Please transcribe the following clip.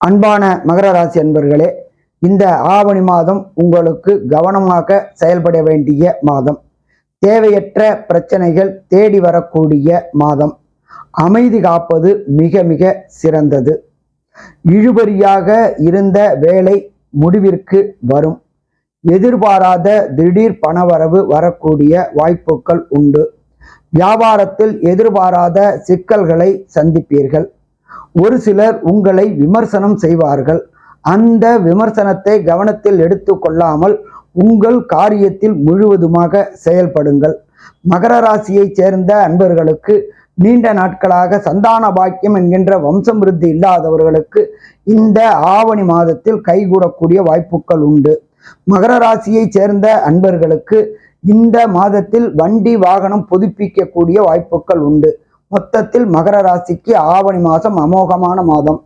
அன்பான மகர ராசி அன்பர்களே இந்த ஆவணி மாதம் உங்களுக்கு கவனமாக செயல்பட வேண்டிய மாதம். தேவையற்ற பிரச்சனைகள் தேடி வரக்கூடிய மாதம். அமைதி காப்பது மிக மிக சிறந்தது. இழுபறியாக இருந்த வேலை முடிவிற்கு வரும். எதிர்பாராத திடீர் பணவரவு வரக்கூடிய வாய்ப்புகள் உண்டு. வியாபாரத்தில் எதிர்பாராத சிக்கல்களை சந்திப்பீர்கள். ஒரு சிலர் உங்களை விமர்சனம் செய்வார்கள். அந்த விமர்சனத்தை கவனத்தில் எடுத்து கொள்ளாமல் உங்கள் காரியத்தில் முழுவதுமாக செயல்படுங்கள். மகர ராசியைச் சேர்ந்த அன்பர்களுக்கு நீண்ட நாட்களாக சந்தான பாக்கியம் என்கின்ற வம்சமிருத்தி இல்லாதவர்களுக்கு இந்த ஆவணி மாதத்தில் கைகூடக்கூடிய வாய்ப்புகள் உண்டு. மகர ராசியைச் சேர்ந்த அன்பர்களுக்கு இந்த மாதத்தில் வண்டி வாகனம் புதுப்பிக்கக்கூடிய வாய்ப்புகள் உண்டு. மொத்தத்தில் மகர ராசிக்கு ஆவணி மாதம் அமோகமான மாதம்.